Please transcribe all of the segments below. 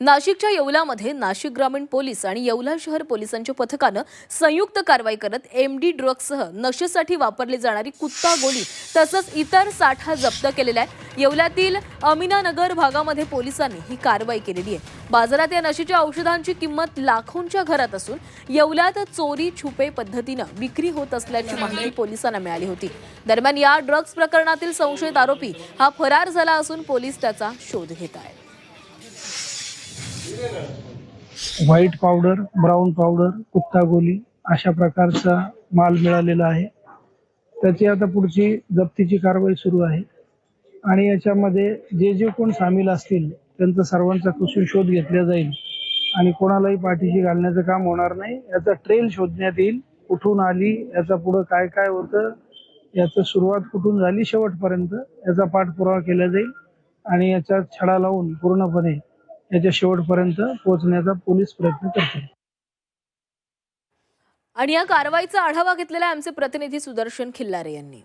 नाशिकच्या येवलामध्ये नाशिक ग्रामीण पोलीस आणि येवला शहर पोलिसांच्या पथकानं संयुक्त कारवाई करत एम डी ड्रग्जसह नशेसाठी वापरली जाणारी कुत्ता गोळी तसंच इतर साठा जप्त केलेला आहे येवल्यातील अमिनानगर भागामध्ये पोलिसांनी ही कारवाई केलेली आहे. बाजारात या नशेच्या औषधांची किंमत लाखोंच्या घरात असून येवल्यात चोरी छुपे पद्धतीनं विक्री होत असल्याची माहिती पोलिसांना मिळाली होती. दरम्यान या ड्रग्ज प्रकरणातील संशयित आरोपी हा फरार झाला असून पोलीस त्याचा शोध घेत आहेत. व्हाईट पावडर ब्राऊन पावडर कुत्ता गोली अशा प्रकारचा माल मिळालेला आहे. त्याची आता पुढची जप्तीची कारवाई सुरू आहे. आणि याच्यामध्ये जे जे कोण सामील असतील त्यांचा सर्वांचा कुशल शोध घेतला जाईल. आणि कोणालाही पाठीशी घालण्याचं काम होणार नाही. याचा ट्रेल शोधण्यात येईल कुठून आली याचा पुढं काय काय होतं याचं सुरुवात कुठून झाली शेवटपर्यंत याचा पाठपुरावा केला जाईल. आणि याचा छडा लावून पूर्णपणे याच्या शेवटपर्यंत पोहोचण्याचा पोलीस प्रयत्न करतील आणि या कारवाईचा आढावा घेतलेला आमचे प्रतिनिधी सुदर्शन खिल्लारे यांनी.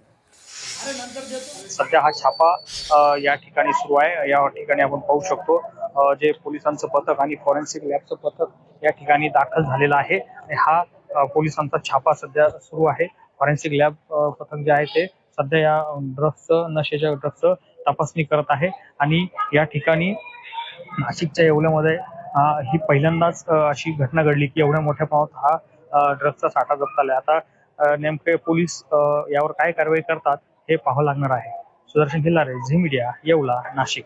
सध्या हा छापा अ, या ठिकाणी सुरू आहे. या ठिकाणी आपण पाहू शकतो अ, जे पोलिसांचं पथक आणि फॉरेन्सिक लॅबचं पथक या ठिकाणी दाखल झालेलं आहे. आणि हा अ, पोलिसांचा छापा सध्या सुरू आहे. फॉरेन्सिक लॅब अ, पथक जे आहे ते सध्या या ड्रग्सचं नशेच्या ड्रग्सचं तपासणी करत आहे. आणि या ठिकाणी नाशिकच्या येवल्यामध्ये ही पहिल्यांदाच अशी घटना घडली की एवढ्या मोठ्या प्रमाणात हा ड्रग्सचा साठा जप्त आला आता नेमके पोलीस यावर काय कारवाई करतात हे पाहावं लागणार आहे. Sudarshan Khillare Zee media Yeola Nashik.